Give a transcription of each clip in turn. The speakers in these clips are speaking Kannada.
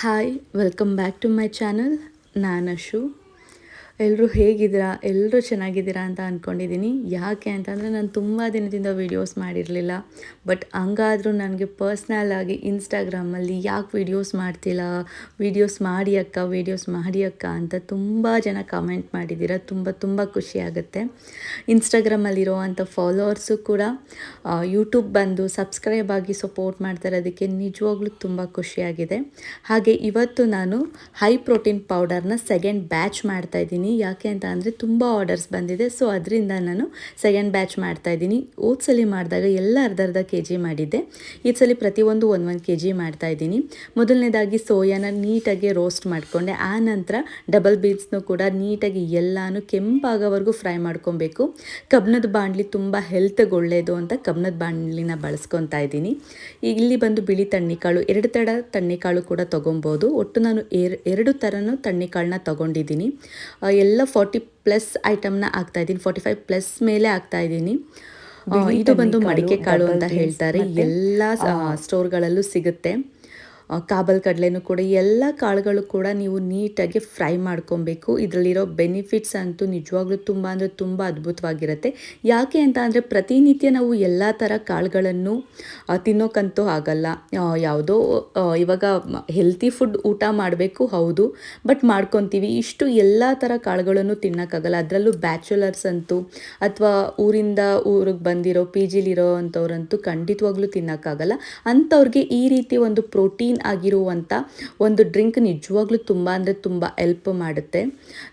hi welcome back to my channel ನಾನು ಅಶು ಎಲ್ಲರೂ ಹೇಗಿದ್ದೀರಾ? ಎಲ್ಲರೂ ಚೆನ್ನಾಗಿದ್ದೀರಾ ಅಂತ ಅಂದ್ಕೊಂಡಿದ್ದೀನಿ ಯಾಕೆ ಅಂತಂದರೆ ನಾನು ತುಂಬ ದಿನದಿಂದ ವೀಡಿಯೋಸ್ ಮಾಡಿರಲಿಲ್ಲ. ಬಟ್ ಹಂಗಾದರೂ ನನಗೆ ಪರ್ಸ್ನಲ್ ಆಗಿ ಇನ್ಸ್ಟಾಗ್ರಾಮಲ್ಲಿ ಯಾಕೆ ವೀಡಿಯೋಸ್ ಮಾಡ್ತಿಲ್ಲ? ವೀಡಿಯೋಸ್ ಮಾಡಿ ಅಕ್ಕ ವೀಡಿಯೋಸ್ ಮಾಡಿ ಅಕ್ಕ ಅಂತ ತುಂಬ ಜನ ಕಮೆಂಟ್ ಮಾಡಿದ್ದೀರಾ. ತುಂಬ ತುಂಬ ಖುಷಿ ಆಗುತ್ತೆ. ಇನ್ಸ್ಟಾಗ್ರಾಮಲ್ಲಿರುವಂಥ ಫಾಲೋವರ್ಸು ಕೂಡ ಯೂಟ್ಯೂಬ್ ಬಂದು ಸಬ್ಸ್ಕ್ರೈಬ್ ಆಗಿ ಸಪೋರ್ಟ್ ಮಾಡ್ತಾರೆ ಅದಕ್ಕೆ ನಿಜವಾಗ್ಲೂ ತುಂಬ ಖುಷಿಯಾಗಿದೆ ಹಾಗೆ ಇವತ್ತು ನಾನು ಹೈ ಪ್ರೋಟೀನ್ ಪೌಡರ್ನ ಸೆಕೆಂಡ್ ಬ್ಯಾಚ್ ಮಾಡ್ತಾ ಇದ್ದೀನಿ ಯಾಕೆ ಅಂತ ಅಂದರೆ ತುಂಬ ಆರ್ಡರ್ಸ್ ಬಂದಿದೆ. ಸೊ ಅದರಿಂದ ನಾನು ಸೆಕೆಂಡ್ ಬ್ಯಾಚ್ ಮಾಡ್ತಾ ಹೋದ ಸಲ ಮಾಡಿದಾಗ ಎಲ್ಲ ಅರ್ಧ ಅರ್ಧ ಕೆ ಜಿ ಮಾಡಿದ್ದೆ. ಈ ಸಲ ಪ್ರತಿಯೊಂದು ಒಂದು ಒಂದು ಕೆ ಜಿ ಮಾಡ್ತಾ ಇದ್ದೀನಿ. ಮೊದಲನೇದಾಗಿ ಸೋಯಾನ ನೀಟಾಗಿ ರೋಸ್ಟ್ ಮಾಡಿಕೊಂಡೆ. ಆ ನಂತರ ಡಬಲ್ ಬೀನ್ಸ್ನು ಕೂಡ ನೀಟಾಗಿ ಎಲ್ಲನೂ ಕೆಂಪಾಗೋವರೆಗೂ ಫ್ರೈ ಮಾಡ್ಕೊಬೇಕು. ಕಬ್ಬಿಣದ ಬಾಣಲಿ ತುಂಬ ಹೆಲ್ತ್ಗೆ ಒಳ್ಳೆಯದು ಅಂತ ಕಬ್ಬಿಣದ ಬಾಣಲಿನ ಬಳಸ್ಕೊತಾ ಇದ್ದೀನಿ. ಇಲ್ಲಿ ಬಂದು ಬಿಳಿ ತಣ್ಣಿಕಾಳು, ಎರಡು ತಡ ತಣ್ಣಿಕಾಳು ಕೂಡ ತೊಗೊಬೋದು. ಒಟ್ಟು ನಾನು ಎರಡು ಥರನೂ ತಣ್ಣಿಕಾಳನ್ನ ತೊಗೊಂಡಿದ್ದೀನಿ. ಎಲ್ಲ ಫಾರ್ಟಿ ಪ್ಲಸ್ ಐಟಮ್ನ ಹಾಕ್ತಾ ಇದ್ದೀನಿ. ಫಾರ್ಟಿ ಫೈವ್ ಪ್ಲಸ್ ಮೇಲೆ ಹಾಕ್ತಾ ಇದ್ದೀನಿ. ಇದು ಬಂದು ಮಡಿಕೆ ಕಾಳು ಅಂತ ಹೇಳ್ತಾರೆ. ಎಲ್ಲ ಸ್ಟೋರ್ಗಳಲ್ಲೂ ಸಿಗುತ್ತೆ. ಕಾಬಲ್ ಕಡಲೆನೂ ಕೂಡ ಎಲ್ಲ ಕಾಳುಗಳು ಕೂಡ ನೀವು ನೀಟಾಗಿ ಫ್ರೈ ಮಾಡ್ಕೊಬೇಕು. ಇದರಲ್ಲಿರೋ ಬೆನಿಫಿಟ್ಸ್ ಅಂತೂ ನಿಜವಾಗ್ಲೂ ತುಂಬ ಅಂದರೆ ತುಂಬ ಅದ್ಭುತವಾಗಿರುತ್ತೆ. ಯಾಕೆ ಅಂತ ಅಂದರೆ, ಪ್ರತಿನಿತ್ಯ ನಾವು ಎಲ್ಲ ಥರ ಕಾಳುಗಳನ್ನು ತಿನ್ನೋಕ್ಕಂತೂ ಆಗಲ್ಲ. ಯಾವುದೋ ಇವಾಗ ಹೆಲ್ತಿ ಫುಡ್ ಊಟ ಮಾಡಬೇಕು, ಹೌದು. ಬಟ್ ಮಾಡ್ಕೊತೀವಿ. ಇಷ್ಟು ಎಲ್ಲ ಥರ ಕಾಳುಗಳನ್ನು ತಿನ್ನೋಕ್ಕಾಗಲ್ಲ. ಅದರಲ್ಲೂ ಬ್ಯಾಚುಲರ್ಸ್ ಅಂತೂ, ಅಥವಾ ಊರಿಂದ ಊರಿಗೆ ಬಂದಿರೋ ಪಿ ಜಿಲಿರೋ ಅಂಥವ್ರಂತೂ ಖಂಡಿತವಾಗ್ಲೂ ತಿನ್ನೋಕ್ಕಾಗಲ್ಲ. ಅಂಥವ್ರಿಗೆ ಈ ರೀತಿ ಒಂದು ಪ್ರೋಟೀನ್ ಆಗಿರುವಂಥ ಒಂದು ಡ್ರಿಂಕ್ ನಿಜವಾಗ್ಲೂ ತುಂಬ ಅಂದರೆ ತುಂಬ ಹೆಲ್ಪ್ ಮಾಡುತ್ತೆ.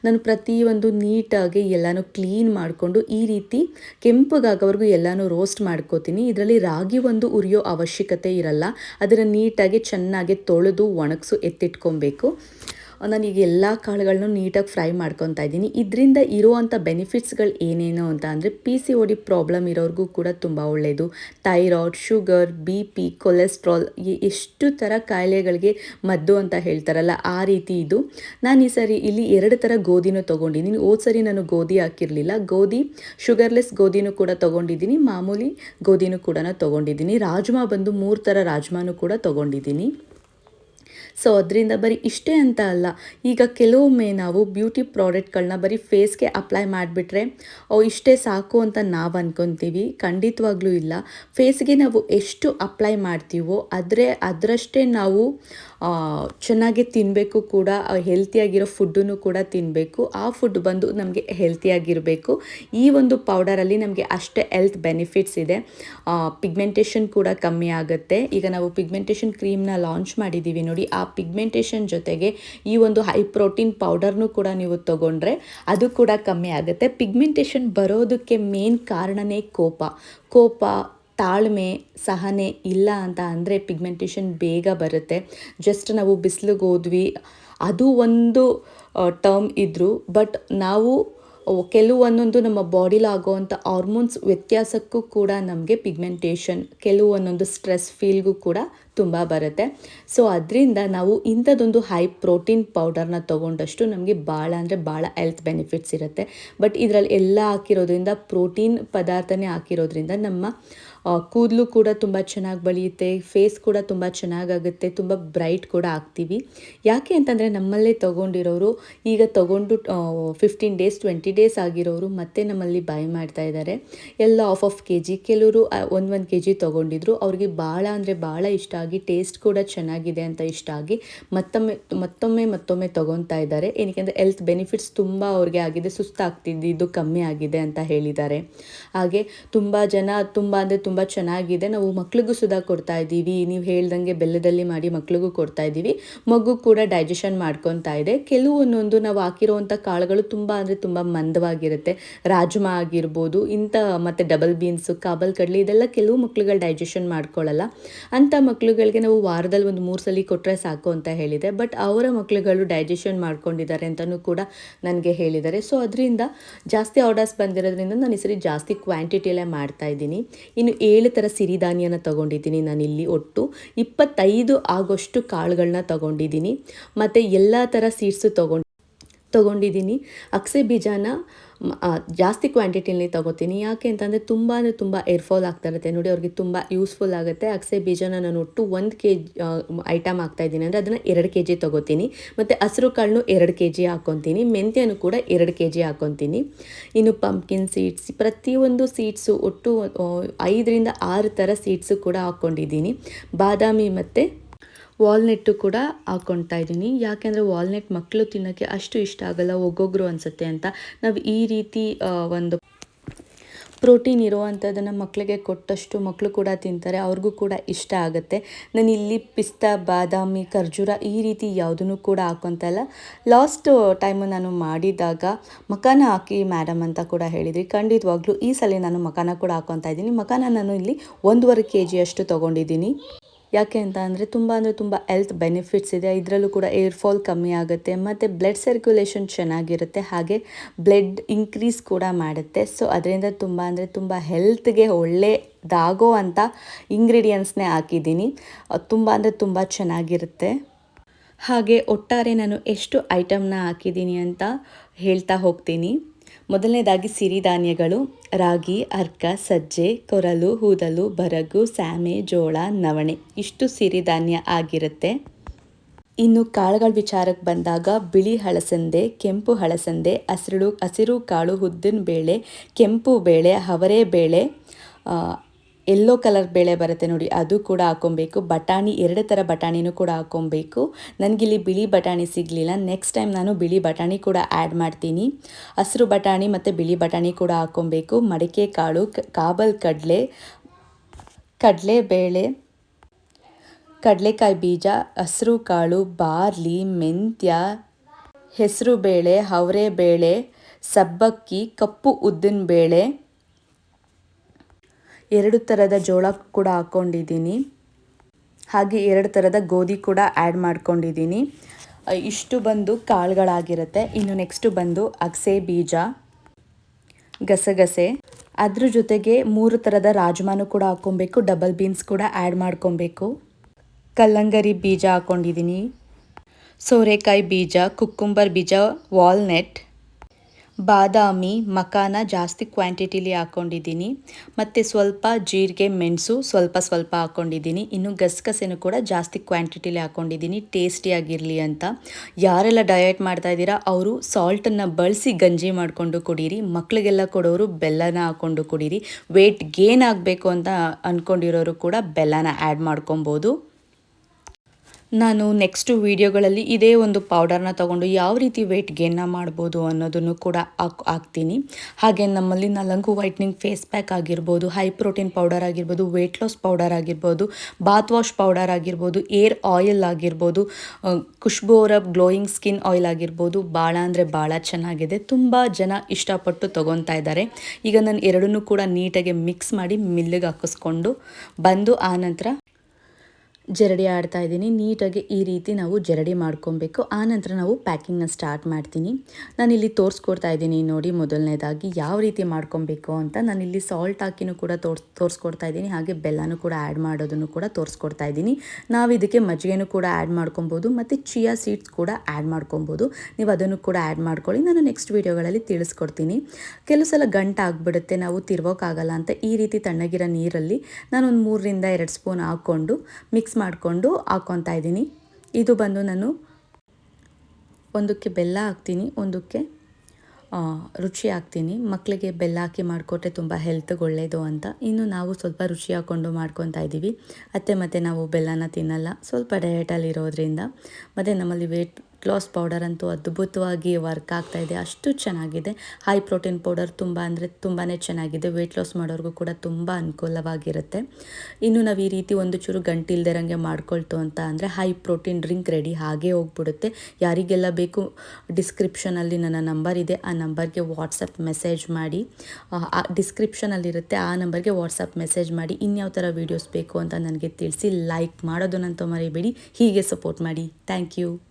ನಾನು ಪ್ರತಿಯೊಂದು ನೀಟಾಗಿ ಎಲ್ಲನೂ ಕ್ಲೀನ್ ಮಾಡಿಕೊಂಡು ಈ ರೀತಿ ಕೆಂಪಗಾಗೋವರೆಗೂ ಎಲ್ಲನೂ ರೋಸ್ಟ್ ಮಾಡ್ಕೋತೀನಿ. ಇದರಲ್ಲಿ ರಾಗಿ ಒಂದು ಉರಿಯೋ ಅವಶ್ಯಕತೆ ಇರಲ್ಲ. ಅದನ್ನು ನೀಟಾಗಿ ಚೆನ್ನಾಗಿ ತೊಳೆದು ಒಣಗಿಸು ಎತ್ತಿಟ್ಕೊಬೇಕು. ನಾನೀಗ ಎಲ್ಲ ಕಾಳುಗಳನ್ನು ನೀಟಾಗಿ ಫ್ರೈ ಮಾಡ್ಕೊತಾ ಇದ್ದೀನಿ. ಇದರಿಂದ ಇರುವಂಥ ಬೆನಿಫಿಟ್ಸ್ಗಳು ಏನೇನು ಅಂತ ಅಂದರೆ P C O D problem ಇರೋರಿಗೂ ಕೂಡ ತುಂಬ ಒಳ್ಳೆಯದು thyroid sugar B P cholesterol ಎಷ್ಟು ಥರ ಕಾಯಿಲೆಗಳಿಗೆ ಮದ್ದು ಅಂತ ಹೇಳ್ತಾರಲ್ಲ ಆ ರೀತಿ ಇದು. ನಾನು ಈ ಸರಿ ಇಲ್ಲಿ ಎರಡು ಥರ ಗೋಧಿನೂ ತೊಗೊಂಡಿದ್ದೀನಿ. ಹೋದ ಸರಿ ನಾನು ಗೋಧಿ ಹಾಕಿರಲಿಲ್ಲ. ಗೋಧಿ ಶುಗರ್ಲೆಸ್ ಗೋಧಿನೂ ಕೂಡ ತೊಗೊಂಡಿದ್ದೀನಿ. ಮಾಮೂಲಿ ಗೋಧಿನೂ ಕೂಡ ತೊಗೊಂಡಿದ್ದೀನಿ. ರಾಜ್ಮಾ ಬಂದು ಮೂರು ಥರ ರಾಜ್ಮಾನೂ ಕೂಡ ತೊಗೊಂಡಿದ್ದೀನಿ. ಸೊ ಅದರಿಂದ ಬರೀ ಇಷ್ಟೇ ಅಂತ ಅಲ್ಲ, ಈಗ ಕೆಲವೊಮ್ಮೆ ನಾವು ಬ್ಯೂಟಿ ಪ್ರಾಡಕ್ಟ್ಗಳನ್ನ ಬರೀ ಫೇಸ್ಗೆ ಅಪ್ಲೈ ಮಾಡಿಬಿಟ್ರೆ ಅವು ಇಷ್ಟೇ ಸಾಕು ಅಂತ ನಾವು ಅಂದ್ಕೊತೀವಿ ಖಂಡಿತವಾಗ್ಲೂ ಇಲ್ಲ. ಫೇಸ್ಗೆ ನಾವು ಎಷ್ಟು ಅಪ್ಲೈ ಮಾಡ್ತೀವೋ ಆದರೆ ಅದರಷ್ಟೇ ನಾವು ಚೆನ್ನಾಗಿ ತಿನ್ನಬೇಕು ಕೂಡ ಹೆಲ್ತಿಯಾಗಿರೋ ಫುಡ್ಡನ್ನು ಕೂಡ ತಿನ್ನಬೇಕು ಆ ಫುಡ್ ಬಂದು ನಮಗೆ ಹೆಲ್ತಿಯಾಗಿರಬೇಕು. ಈ ಒಂದು ಪೌಡರಲ್ಲಿ ನಮಗೆ ಅಷ್ಟೇ ಹೆಲ್ತ್ ಬೆನಿಫಿಟ್ಸ್ ಇದೆ. ಪಿಗ್ಮೆಂಟೇಷನ್ ಕೂಡ ಕಮ್ಮಿ ಆಗುತ್ತೆ. ಈಗ ನಾವು ಪಿಗ್ಮೆಂಟೇಷನ್ ಕ್ರೀಮ್ನ ಲಾಂಚ್ ಮಾಡಿದ್ದೀವಿ ನೋಡಿ, ಆ ಪಿಗ್ಮೆಂಟೇಷನ್ ಜೊತೆಗೆ ಈ ಒಂದು ಹೈ ಪ್ರೋಟೀನ್ ಪೌಡರ್ನು ಕೂಡ ನೀವು ತಗೊಂಡ್ರೆ ಅದು ಕೂಡ ಕಮ್ಮಿ ಆಗುತ್ತೆ. ಪಿಗ್ಮೆಂಟೇಷನ್ ಬರೋದಕ್ಕೆ ಮೇನ್ ಕಾರಣನೇ ಕೋಪ. ಕೋಪ, ತಾಳ್ಮೆ, ಸಹನೆ ಇಲ್ಲ ಅಂತ ಅಂದರೆ ಪಿಗ್ಮೆಂಟೇಷನ್ ಬೇಗ ಬರುತ್ತೆ. ಜಸ್ಟ್ ನಾವು ಬಿಸಿಲಿಗೆ ಹೋದ್ವಿ, ಅದು ಒಂದು ಟರ್ಮ್ ಇದ್ದರೂ ಬಟ್ ನಾವು ಕೆಲವೊಂದೊಂದು ನಮ್ಮ ಬಾಡಿಲಿ ಆಗೋವಂಥ ಹಾರ್ಮೋನ್ಸ್ ವ್ಯತ್ಯಾಸಕ್ಕೂ ಕೂಡ ನಮಗೆ ಪಿಗ್ಮೆಂಟೇಷನ್ ಕೆಲವೊಂದೊಂದು ಸ್ಟ್ರೆಸ್ ಫೀಲ್ಗೂ ಕೂಡ ತುಂಬ ಬರುತ್ತೆ. ಸೊ ಅದರಿಂದ ನಾವು ಇಂಥದ್ದೊಂದು ಹೈ ಪ್ರೋಟೀನ್ ಪೌಡರ್ನ ತೊಗೊಂಡಷ್ಟು ನಮಗೆ ಭಾಳ ಅಂದರೆ ಭಾಳ ಹೆಲ್ತ್ ಬೆನಿಫಿಟ್ಸ್ ಇರುತ್ತೆ. ಬಟ್ ಇದರಲ್ಲಿ ಎಲ್ಲ ಹಾಕಿರೋದ್ರಿಂದ ಪ್ರೋಟೀನ್ ಪದಾರ್ಥನೇ ಹಾಕಿರೋದ್ರಿಂದ ನಮ್ಮ ಕೂದಲು ಕೂಡ ತುಂಬ ಚೆನ್ನಾಗಿ ಬೆಳೆಯುತ್ತೆ ಫೇಸ್ ಕೂಡ ತುಂಬ ಚೆನ್ನಾಗಾಗುತ್ತೆ, ತುಂಬ ಬ್ರೈಟ್ ಕೂಡ ಆಗ್ತೀವಿ. ಯಾಕೆ ಅಂತಂದರೆ ನಮ್ಮಲ್ಲೇ ತೊಗೊಂಡಿರೋರು ಈಗ ತೊಗೊಂಡು ಫಿಫ್ಟೀನ್ ಡೇಸ್ ಟ್ವೆಂಟಿ ಡೇಸ್ ಆಗಿರೋರು ಮತ್ತೆ ನಮ್ಮಲ್ಲಿ ಬೈ ಮಾಡ್ತಾ ಇದ್ದಾರೆ ಎಲ್ಲ ಆಫ್ ಆಫ್ ಕೆ ಜಿ ಕೆಲವರು ಒಂದು ಒಂದು ಕೆ ಜಿ ತೊಗೊಂಡಿದ್ರು. ಅವ್ರಿಗೆ ಭಾಳ ಅಂದರೆ ಭಾಳ ಇಷ್ಟ ಆಗಿ ಟೇಸ್ಟ್ ಕೂಡ ಚೆನ್ನಾಗಿದೆ ಅಂತ ಇಷ್ಟ ಆಗಿ ಮತ್ತೊಮ್ಮೆ ಮತ್ತೊಮ್ಮೆ ಮತ್ತೊಮ್ಮೆ ತೊಗೊತಾ ಇದ್ದಾರೆ ಏನಕ್ಕೆ ಹೆಲ್ತ್ ಬೆನಿಫಿಟ್ಸ್ ತುಂಬ ಅವ್ರಿಗೆ ಆಗಿದೆ, ಸುಸ್ತಾಗ್ತಿದ್ದು ಕಮ್ಮಿ ಆಗಿದೆ ಅಂತ ಹೇಳಿದ್ದಾರೆ. ಹಾಗೆ ತುಂಬ ಜನ, ತುಂಬ ಅಂದರೆ ತುಂಬ ಚೆನ್ನಾಗಿದೆ. ನಾವು ಮಕ್ಳಿಗೂ ಸುಧಾ ಕೊಡ್ತಾ ಇದ್ದೀವಿ. ನೀವು ಹೇಳ್ದಂಗೆ ಬೆಲ್ಲದಲ್ಲಿ ಮಾಡಿ ಮಕ್ಳಿಗೂ ಕೊಡ್ತಾ ಇದ್ದೀವಿ. ಮಗು ಕೂಡ ಡೈಜೆಷನ್ ಮಾಡ್ಕೊತಾ ಇದೆ. ಕೆಲವೊಂದೊಂದು ನಾವು ಹಾಕಿರುವಂಥ ಕಾಳುಗಳು ತುಂಬ ಅಂದರೆ ತುಂಬ ಮಂದವಾಗಿರುತ್ತೆ. ರಾಜ್ಮಾ ಆಗಿರ್ಬೋದು, ಇಂಥ ಮತ್ತು ಡಬಲ್ ಬೀನ್ಸು ಕಾಬಲ್ ಕಡಲೆ ಇದೆಲ್ಲ ಕೆಲವು ಮಕ್ಳುಗಳು ಡೈಜೆಷನ್ ಮಾಡ್ಕೊಳ್ಳಲ್ಲ ಅಂಥ ಮಕ್ಳುಗಳಿಗೆ ನಾವು ವಾರದಲ್ಲಿ ಒಂದು ಮೂರು ಸಲ ಕೊಟ್ಟರೆ ಸಾಕು ಅಂತ ಹೇಳಿದೆ. ಬಟ್ ಅವರ ಮಕ್ಳುಗಳು ಡೈಜೆಷನ್ ಮಾಡ್ಕೊಂಡಿದ್ದಾರೆ ಅಂತಲೂ ಕೂಡ ನನಗೆ ಹೇಳಿದ್ದಾರೆ. ಸೊ ಅದರಿಂದ ಜಾಸ್ತಿ ಆರ್ಡರ್ಸ್ ಬಂದಿರೋದ್ರಿಂದ ನಾನು ಈ ಸರಿ ಜಾಸ್ತಿ ಕ್ವಾಂಟಿಟಿಯಲ್ಲೇ ಮಾಡ್ತಾ ಇದ್ದೀನಿ. ಇನ್ನು ಏಳು ಥರ ಸಿರಿಧಾನ್ಯನ ತಗೊಂಡಿದ್ದೀನಿ. ನಾನಿಲ್ಲಿ ಒಟ್ಟು ಇಪ್ಪತ್ತೈದು ಆಗೋಷ್ಟು ಕಾಳುಗಳನ್ನ ತಗೊಂಡಿದ್ದೀನಿ. ಮತ್ತು ಎಲ್ಲ ಥರ ಸೀಡ್ಸು ತಗೊಂಡು ತೊಗೊಂಡಿದ್ದೀನಿ. ಅಕ್ಸೆ ಬೀಜನ ಜಾಸ್ತಿ ಕ್ವಾಂಟಿಟಿಯಲ್ಲಿ ತೊಗೋತೀನಿ. ಯಾಕೆ ಅಂತಂದರೆ ತುಂಬ ಅಂದರೆ ತುಂಬ ಏರ್ಫಾಲ್ ಆಗ್ತಾ ಇರುತ್ತೆ. ನೋಡಿ, ಅವ್ರಿಗೆ ತುಂಬ ಯೂಸ್ಫುಲ್ ಆಗುತ್ತೆ. ಅಕ್ಸೆ ಬೀಜನ ನಾನು ಒಟ್ಟು ಒಂದು ಕೆ ಜಿ ಐಟಮ್ ಆಗ್ತಾಯಿದ್ದೀನಿ ಅಂದರೆ ಅದನ್ನು ಎರಡು ಕೆ ಜಿ ತೊಗೋತೀನಿ. ಮತ್ತು ಹಸಿರು ಕಾಳನ್ನು ಎರಡು ಕೆ ಜಿ ಹಾಕ್ಕೊತೀನಿ ಮೆಂತ್ಯನು ಕೂಡ ಎರಡು ಕೆ ಜಿ ಹಾಕ್ಕೊತೀನಿ ಇನ್ನು ಪಂಪ್ಕಿನ್ ಸೀಡ್ಸ್ ಪ್ರತಿಯೊಂದು ಸೀಡ್ಸು ಒಟ್ಟು ಐದರಿಂದ ಆರು ಥರ ಸೀಡ್ಸು ಕೂಡ ಹಾಕ್ಕೊಂಡಿದ್ದೀನಿ ಬಾದಾಮಿ ಮತ್ತು ವಾಲ್ನೆಟ್ಟು ಕೂಡ ಹಾಕ್ಕೊಳ್ತಾ ಇದ್ದೀನಿ. ಯಾಕೆಂದರೆ ವಾಲ್ನೆಟ್ ಮಕ್ಕಳು ತಿನ್ನೋಕ್ಕೆ ಅಷ್ಟು ಇಷ್ಟ ಆಗಲ್ಲ, ಒಗ್ಗೊಗ್ರು ಅನಿಸುತ್ತೆ ಅಂತ. ನಾವು ಈ ರೀತಿ ಒಂದು ಪ್ರೋಟೀನ್ ಇರುವಂಥದ್ದನ್ನು ಮಕ್ಕಳಿಗೆ ಕೊಟ್ಟಷ್ಟು ಮಕ್ಕಳು ಕೂಡ ತಿಂತಾರೆ, ಅವ್ರಿಗೂ ಕೂಡ ಇಷ್ಟ ಆಗುತ್ತೆ. ನಾನು ಇಲ್ಲಿ ಪಿಸ್ತಾ, ಬಾದಾಮಿ, ಖರ್ಜೂರ ಈ ರೀತಿ ಯಾವುದನ್ನು ಕೂಡ ಹಾಕ್ಕೊತಾ ಇಲ್ಲ. ಲಾಸ್ಟ್ ಟೈಮು ನಾನು ಮಾಡಿದಾಗ ಮಕಾನ ಹಾಕಿ ಮ್ಯಾಡಮ್ ಅಂತ ಕೂಡ ಹೇಳಿದ್ವಿ ಖಂಡಿತವಾಗ್ಲೂ ಈ ಸಲ ನಾನು ಮಕಾನ ಕೂಡ ಹಾಕೊತಾ ಇದ್ದೀನಿ. ಮಕಾನ ನಾನು ಇಲ್ಲಿ ಒಂದೂವರೆ ಕೆ ಜಿಯಷ್ಟು ತೊಗೊಂಡಿದ್ದೀನಿ. ಯಾಕೆ ಅಂತ ಅಂದರೆ ತುಂಬ ಅಂದರೆ ತುಂಬ ಹೆಲ್ತ್ ಬೆನಿಫಿಟ್ಸ್ ಇದೆ. ಇದರಲ್ಲೂ ಕೂಡ ಏರ್ ಫಾಲ್ ಕಮ್ಮಿ ಆಗುತ್ತೆ, ಮತ್ತು ಬ್ಲಡ್ ಸರ್ಕ್ಯುಲೇಷನ್ ಚೆನ್ನಾಗಿರುತ್ತೆ, ಹಾಗೆ ಬ್ಲಡ್ ಇನ್ಕ್ರೀಸ್ ಕೂಡ ಮಾಡುತ್ತೆ. ಸೊ ಅದರಿಂದ ತುಂಬ ಅಂದರೆ ತುಂಬ ಹೆಲ್ತ್ಗೆ ಒಳ್ಳೆಯದಾಗೋ ಅಂತ ಇಂಗ್ರೀಡಿಯೆಂಟ್ಸ್ನೇ ಹಾಕಿದ್ದೀನಿ. ತುಂಬ ಅಂದರೆ ತುಂಬ ಚೆನ್ನಾಗಿರುತ್ತೆ. ಹಾಗೆ ಒಟ್ಟಾರೆ ನಾನು ಎಷ್ಟು ಐಟಮ್ನ ಹಾಕಿದ್ದೀನಿ ಅಂತ ಹೇಳ್ತಾ ಹೋಗ್ತೀನಿ. ಮೊದಲನೇದಾಗಿ ಸಿರಿಧಾನ್ಯಗಳು, ರಾಗಿ, ಅರ್ಕ, ಸಜ್ಜೆ, ಕೊರಲು, ಹೂದಲು, ಬರಗು, ಸ್ಯಾಮೆ, ಜೋಳ, ನವಣೆ. ಇಷ್ಟು ಸಿರಿಧಾನ್ಯ ಆಗಿರುತ್ತೆ. ಇನ್ನು ಕಾಳುಗಳ ವಿಚಾರಕ್ಕೆ ಬಂದಾಗ ಬಿಳಿ ಹಳಸಂದೆ, ಕೆಂಪು ಹಳಸಂದೆ, ಹಸಿರು ಹಸಿರು ಕಾಳು, ಉದ್ದಿನ ಬೇಳೆ, ಕೆಂಪು ಬೇಳೆ, ಅವರೆ ಬೇಳೆ ಎಲ್ಲೋ ಕಲರ್ ಬೇಳೆ ಬರುತ್ತೆ ನೋಡಿ, ಅದು ಕೂಡ ಹಾಕೊಬೇಕು ಬಟಾಣಿ, ಎರಡು ಥರ ಬಟಾಣಿನೂ ಕೂಡ ಹಾಕೊಬೇಕು ನನಗಿಲ್ಲಿ ಬಿಳಿ ಬಟಾಣಿ ಸಿಗಲಿಲ್ಲ. ನೆಕ್ಸ್ಟ್ ಟೈಮ್ ನಾನು ಬಿಳಿ ಬಟಾಣಿ ಕೂಡ ಆ್ಯಡ್ ಮಾಡ್ತೀನಿ. ಹಸಿರು ಬಟಾಣಿ ಮತ್ತು ಬಿಳಿ ಬಟಾಣಿ ಕೂಡ ಹಾಕೊಬೇಕು ಮಡಿಕೆ ಕಾಳು ಕಾಬಲ್ ಕಡಲೆ ಕಡಲೆಬೇಳೆ ಕಡಲೆಕಾಯಿ ಬೀಜ, ಹಸಿರು ಕಾಳು, ಬಾರ್ಲಿ, ಮೆಂತ್ಯ, ಹೆಸರು ಬೇಳೆ, ಅವರೆ ಬೇಳೆ, ಸಬ್ಬಕ್ಕಿ, ಕಪ್ಪು ಉದ್ದಿನ ಬೇಳೆ ಎರಡು ಥರದ ಜೋಳ ಕೂಡ ಹಾಕ್ಕೊಂಡಿದ್ದೀನಿ ಹಾಗೆ ಎರಡು ಥರದ ಗೋಧಿ ಕೂಡ ಆ್ಯಡ್ ಮಾಡ್ಕೊಂಡಿದ್ದೀನಿ. ಇಷ್ಟು ಬಂದು ಕಾಳುಗಳಾಗಿರುತ್ತೆ. ಇನ್ನು ನೆಕ್ಸ್ಟು ಬಂದು ಅಗಸೆ ಬೀಜ. ಗಸಗಸೆ. ಅದ್ರ ಜೊತೆಗೆ ಮೂರು ಥರದ ರಾಜ್ಮಾನು ಕೂಡ ಹಾಕ್ಕೊಬೇಕು. ಡಬಲ್ ಬೀನ್ಸ್ ಕೂಡ ಆ್ಯಡ್ ಮಾಡ್ಕೊಬೇಕು. ಕಲ್ಲಂಗರಿ ಬೀಜ ಹಾಕ್ಕೊಂಡಿದ್ದೀನಿ. ಸೋರೆಕಾಯಿ ಬೀಜ ಕುಕ್ಕುಂಬರ್ ಬೀಜ ವಾಲ್ನೆಟ್ ಬಾದಾಮಿ ಮಕಾನ ಜಾಸ್ತಿ ಕ್ವಾಂಟಿಟಿಲಿ ಹಾಕ್ಕೊಂಡಿದ್ದೀನಿ ಮತ್ತು ಸ್ವಲ್ಪ ಜೀರಿಗೆ, ಮೆಣಸು ಸ್ವಲ್ಪ ಸ್ವಲ್ಪ ಹಾಕ್ಕೊಂಡಿದ್ದೀನಿ ಇನ್ನು ಗಸಗಸೆನೂ ಕೂಡ ಜಾಸ್ತಿ ಕ್ವಾಂಟಿಟಿಲಿ ಹಾಕ್ಕೊಂಡಿದ್ದೀನಿ ಟೇಸ್ಟಿಯಾಗಿರಲಿ ಅಂತ. ಯಾರೆಲ್ಲ ಡಯಟ್ ಮಾಡ್ತಾ ಇದ್ದೀರಾ, ಅವರು ಸಾಲ್ಟನ್ನು ಬಳಸಿ ಗಂಜಿ ಮಾಡಿಕೊಂಡು ಕುಡೀರಿ. ಮಕ್ಕಳಿಗೆಲ್ಲ ಕೊಡೋರು ಬೆಲ್ಲನ ಹಾಕ್ಕೊಂಡು ಕುಡೀರಿ. ವೆಯ್ಟ್ ಗೇನ್ ಆಗಬೇಕು ಅಂತ ಅಂದ್ಕೊಂಡಿರೋರು ಕೂಡ ಬೆಲ್ಲನ ಆ್ಯಡ್ ಮಾಡ್ಕೊಬೋದು. ನಾನು ನೆಕ್ಸ್ಟ್ ವೀಡಿಯೋಗಳಲ್ಲಿ ಇದೇ ಒಂದು ಪೌಡರ್ನ ತಗೊಂಡು ಯಾವ ರೀತಿ ವೆಯ್ಟ್ ಗೇನ್ನ ಮಾಡ್ಬೋದು ಅನ್ನೋದನ್ನು ಕೂಡ ಹಾಕ್ ಹಾಕ್ತೀನಿ. ಹಾಗೆ ನಮ್ಮಲ್ಲಿ ನಲಂಗು ವೈಟ್ನಿಂಗ್ ಫೇಸ್ ಪ್ಯಾಕ್ ಆಗಿರ್ಬೋದು ಹೈ ಪ್ರೋಟೀನ್ ಪೌಡರ್ ಆಗಿರ್ಬೋದು ವೆಯ್ಟ್ ಲಾಸ್ ಪೌಡರ್ ಆಗಿರ್ಬೋದು ಬಾತ್ ವಾಶ್ ಪೌಡರ್ ಆಗಿರ್ಬೋದು ಏರ್ ಆಯಿಲ್ ಆಗಿರ್ಬೋದು ಅವರ ಗ್ಲೋಯಿಂಗ್ ಸ್ಕಿನ್ ಆಯಿಲ್ ಆಗಿರ್ಬೋದು ಭಾಳ ಅಂದರೆ ಭಾಳ ಚೆನ್ನಾಗಿದೆ. ತುಂಬ ಜನ ಇಷ್ಟಪಟ್ಟು ತೊಗೊತಾ ಇದ್ದಾರೆ. ಈಗ ನಾನು ಎರಡನ್ನೂ ಕೂಡ ನೀಟಾಗಿ ಮಿಕ್ಸ್ ಮಾಡಿ ಮಿಲ್ಲಿಗೆ ಹಾಕಿಸ್ಕೊಂಡು ಬಂದು ಆನಂತರ ಜರಡಿ ಆಡ್ತಾ ಇದ್ದೀನಿ. ನೀಟಾಗಿ ಈ ರೀತಿ ನಾವು ಜರಡಿ ಮಾಡ್ಕೊಬೇಕು. ಆನಂತರ ನಾವು ಪ್ಯಾಕಿಂಗ್ನ ಸ್ಟಾರ್ಟ್ ಮಾಡ್ತೀನಿ. ನಾನಿಲ್ಲಿ ತೋರಿಸ್ಕೊಡ್ತಾ ಇದ್ದೀನಿ ನೋಡಿ ಮೊದಲನೇದಾಗಿ ಯಾವ ರೀತಿ ಮಾಡ್ಕೊಬೇಕು ಅಂತ. ನಾನಿಲ್ಲಿ ಸಾಲ್ಟ್ ಹಾಕಿನೂ ಕೂಡ ತೋರ್ಸ್, ತೋರಿಸ್ಕೊಡ್ತಾ ಇದ್ದೀನಿ. ಹಾಗೆ ಬೆಲ್ಲನೂ ಕೂಡ ಆ್ಯಡ್ ಮಾಡೋದನ್ನು ಕೂಡ ತೋರಿಸ್ಕೊಡ್ತಾ ಇದ್ದೀನಿ. ನಾವು ಇದಕ್ಕೆ ಮಜ್ಜಿಗೆನೂ ಕೂಡ ಆ್ಯಡ್ ಮಾಡ್ಕೊಬೋದು. ಮತ್ತು ಚಿಯಾ ಸೀಡ್ಸ್ ಕೂಡ ಆ್ಯಡ್ ಮಾಡ್ಕೊಬೋದು. ನೀವು ಅದನ್ನು ಕೂಡ ಆ್ಯಡ್ ಮಾಡ್ಕೊಳ್ಳಿ. ನಾನು ನೆಕ್ಸ್ಟ್ ವೀಡಿಯೋಗಳಲ್ಲಿ ತಿಳಿಸ್ಕೊಡ್ತೀನಿ. ಕೆಲವು ಸಲ ಗಂಟಾಗ್ಬಿಡುತ್ತೆ ನಾವು ತಿರ್ವೋಕ್ಕಾಗಲ್ಲ ಅಂತ ಈ ರೀತಿ ತಣ್ಣಗಿರೋ ನೀರಲ್ಲಿ ನಾನು ಒಂದು ಮೂರರಿಂದ ಎರಡು ಸ್ಪೂನ್ ಹಾಕ್ಕೊಂಡು ಮಿಕ್ಸ್ ಮಾಡಿಕೊಂಡು ಹಾಕ್ಕೊತಾ ಇದ್ದೀನಿ. ಇದು ಬಂದು ನಾನು ಒಂದಕ್ಕೆ ಬೆಲ್ಲ ಹಾಕ್ತೀನಿ, ಒಂದಕ್ಕೆ ರುಚಿ ಹಾಕ್ತೀನಿ. ಮಕ್ಕಳಿಗೆ ಬೆಲ್ಲ ಹಾಕಿ ಮಾಡಿಕೊಟ್ರೆ ತುಂಬ ಹೆಲ್ತ್ಗೆ ಒಳ್ಳೆಯದು ಅಂತ. ಇನ್ನು ನಾವು ಸ್ವಲ್ಪ ರುಚಿ ಹಾಕ್ಕೊಂಡು ಮಾಡ್ಕೊತಾ ಇದ್ದೀವಿ. ಅತ್ತೆ ಮತ್ತು ನಾವು ಬೆಲ್ಲನ ತಿನ್ನಲ್ಲ. ಸ್ವಲ್ಪ ಡಯಟಲ್ಲಿ ಇರೋದ್ರಿಂದ. ಮತ್ತು ನಮ್ಮಲ್ಲಿ ವೇಟ್ ಲಾಸ್ ಪೌಡರ್ ಅಂತೂ ಅದ್ಭುತವಾಗಿ ವರ್ಕ್ ಆಗ್ತಾ ಇದೆ. ಅಷ್ಟು ಚೆನ್ನಾಗಿದೆ. ಹೈ ಪ್ರೋಟೀನ್ ಪೌಡರ್ ತುಂಬ ಅಂದರೆ ತುಂಬಾ ಚೆನ್ನಾಗಿದೆ. ವೆಯ್ಟ್ ಲಾಸ್ ಮಾಡೋರಿಗೂ ಕೂಡ ತುಂಬ ಅನುಕೂಲವಾಗಿರುತ್ತೆ. ಇನ್ನು ನಾವು ಈ ರೀತಿ ಒಂದು ಚೂರು ಗಂಟಿಲ್ದಿರಂಗೆ ಮಾಡ್ಕೊಳ್ತು ಅಂತ ಅಂದರೆ ಹೈ ಪ್ರೋಟೀನ್ ಡ್ರಿಂಕ್ ರೆಡಿ ಹಾಗೇ ಹೋಗ್ಬಿಡುತ್ತೆ. ಯಾರಿಗೆಲ್ಲ ಬೇಕು ಡಿಸ್ಕ್ರಿಪ್ಷನಲ್ಲಿ ನನ್ನ ನಂಬರ್ ಇದೆ. ಆ ನಂಬರ್ಗೆ ವಾಟ್ಸಪ್ ಮೆಸೇಜ್ ಮಾಡಿ. ಆ ಡಿಸ್ಕ್ರಿಪ್ಷನಲ್ಲಿರುತ್ತೆ ಆ ನಂಬರ್ಗೆ ವಾಟ್ಸಪ್ ಮೆಸೇಜ್ ಮಾಡಿ. ಇನ್ಯಾವ ಥರ ವೀಡಿಯೋಸ್ ಬೇಕು ಅಂತ ನನಗೆ ತಿಳಿಸಿ ಲೈಕ್ ಮಾಡೋದನ್ನಂತೂ ಮರಿಬೇಡಿ. ಹೀಗೆ ಸಪೋರ್ಟ್ ಮಾಡಿ. Thank you